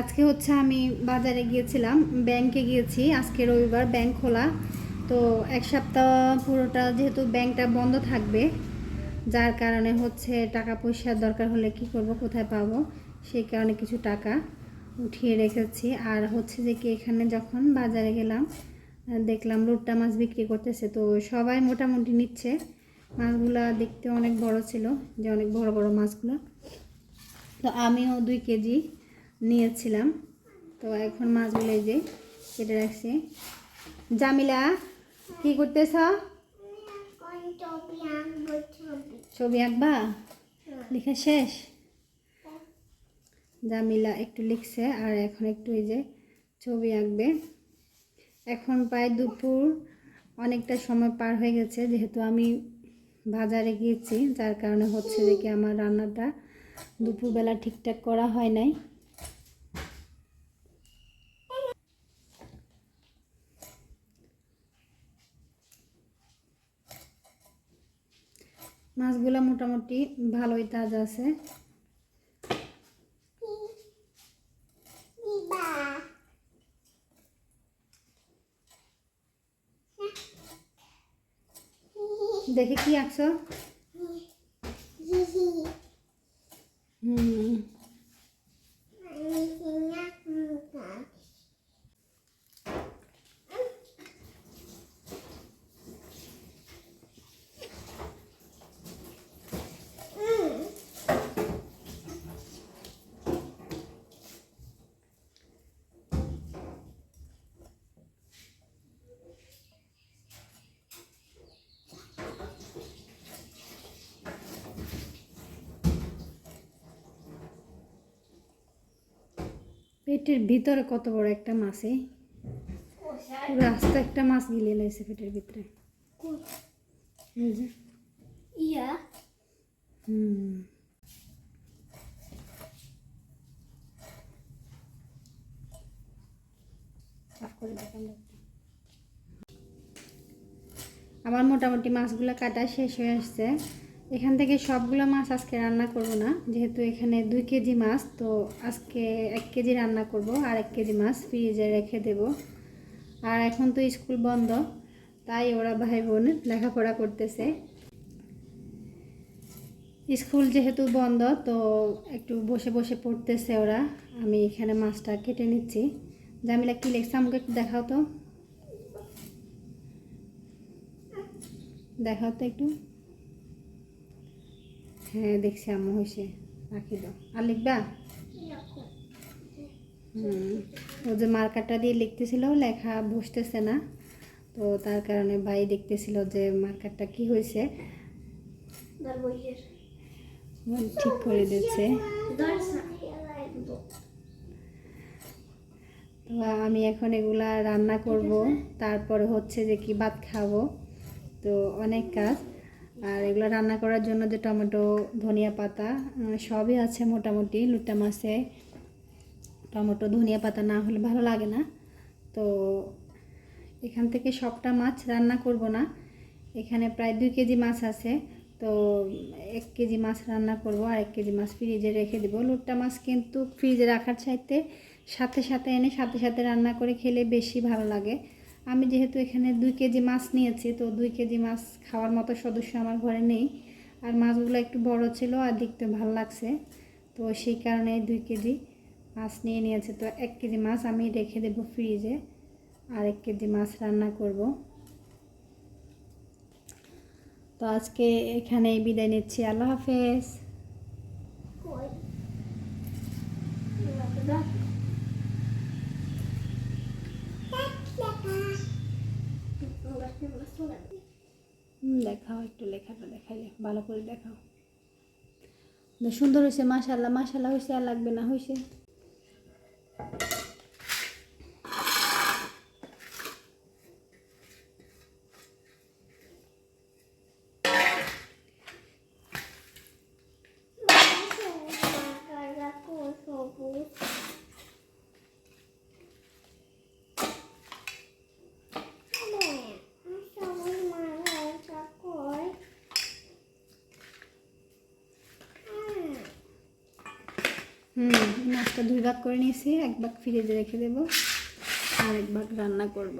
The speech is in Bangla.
আজকে হচ্ছে আমি বাজারে গিয়েছিলাম, ব্যাংকে গিয়েছি, আজকে রবিবার ব্যাংক খোলা। তো এক সপ্তাহ পুরোটা যেহেতু ব্যাংকটা বন্ধ থাকবে, যার কারণে হচ্ছে টাকা পয়সার দরকার হলে কি করব, কোথায় পাবো সেই কারণে কিছু টাকা উঠিয়ে রেখেছি। আর হচ্ছে যে কি এখানে যখন বাজারে গেলাম, দেখলাম রুট্টা মাছ বিক্রি করতেছে, তো সবাই মোটামুটি নিচ্ছে। মাছগুলা দেখতে অনেক বড় ছিল, যে অনেক বড় বড় মাছগুলো। তো আমিও দুই কেজি নিয়েছিলাম। তো এখন মাছগুলো এই যে কেটে রাখছি। জামিলা কি করতেছ? ছবি আঁকবা? লেখা শেষ? জামিলা একটু লিখছে আর এখন একটু এই যে ছবি আঁকবে। এখন প্রায় দুপুর অনেকটা সময় পার হয়ে গেছে যেহেতু আমি বাজারে গিয়েছি যার কারণে হচ্ছে যে কি আমার রান্নাটা দুপুরবেলা ঠিকঠাক করা হয় নাই। মাছগুলো মোটামুটি ভালোই তাজা আছে। দেখে কি আঁকছো? পেটের ভিতরে কত বড় একটা মাছে পুরো আস্তে একটা মাছ গিলে লাইছে পেটের ভিতরে। এই যে। ইয়া। হুম। আমার মোটামুটি মাছগুলো কাটা শেষ হয়ে আসছে। এখান থেকে সবগুলো মাছ আজকে রান্না করব না, যেহেতু এখানে দুই কেজি মাছ, তো আজকে এক কেজি রান্না করব আর এক কেজি মাছ ফ্রিজে রেখে দেব। আর এখন তো স্কুল বন্ধ, তাই ওরা ভাই বোন লেখাপড়া করতেছে। স্কুল যেহেতু বন্ধ, তো একটু বসে বসে পড়তেছে ওরা, আমি এখানে মাছটা কেটে নিচ্ছি। জামিলা, কি লেখছে আমাকে একটু দেখাও তো। দেখাও তো একটু। হ্যাঁ দেখছি আম্মু হয়েছে রাখি দাও। আর লিখবা? হুম। ও যে মার্কারটা দিয়ে লিখতেছিল, লেখা বসতেছে না। তো তার কারণে ভাই দেখতেছিল যে মার্কারটা কি হয়েছে ঠিক করে দিচ্ছে। তো আমি এখন এগুলা রান্না করব। তারপরে হচ্ছে যে কি ভাত খাব। তো অনেক কাজ। আর এগুলো রান্না করার জন্য যে টমেটো, ধনিয়া পাতা সবই আছে মোটামুটি, লুটা মাছে। টমেটো, ধনিয়া পাতা না হলে ভালো লাগে না। তো এখান থেকে সবটা মাছ রান্না করব না। এখানে প্রায় দুই কেজি মাছ আছে। তো এক কেজি মাছ রান্না করব আর এক কেজি মাছ ফ্রিজে রেখে দেবো। লুট্টা মাছ কিন্তু ফ্রিজে রাখার চাইতে সাথে সাথে এনে সাথে সাথে রান্না করে খেলে বেশি ভালো লাগে। আমি যেহেতু এখানে দুই কেজি মাছ নিয়েছি, তো দুই কেজি মাছ খাওয়ার মতো সদস্য আমার ঘরে নেই। আর মাছগুলো একটু বড় ছিল আর দেখতে ভালো লাগছে, তো সেই কারণে দুই কেজি মাছ নিয়ে নিয়েছে। তো এক কেজি মাছ আমি রেখে দেবো ফ্রিজে আর এক কেজি মাছ রান্না করব। তো আজকে এখানেই বিদায় নিচ্ছি, আল্লাহ হাফেজ। দেখাও, একটু লেখাটা দেখাইলে, ভালো করে দেখাও। সুন্দর হয়েছে মাশাল্লাহ মাশাল্লাহ হয়েছে আর লাগবে না হয়েছে হুম মাছটা দুই ভাগ করে নিয়েছি, এক ভাগ ফ্রিজে রেখে দেবো, আর এক ভাগ রান্না করব।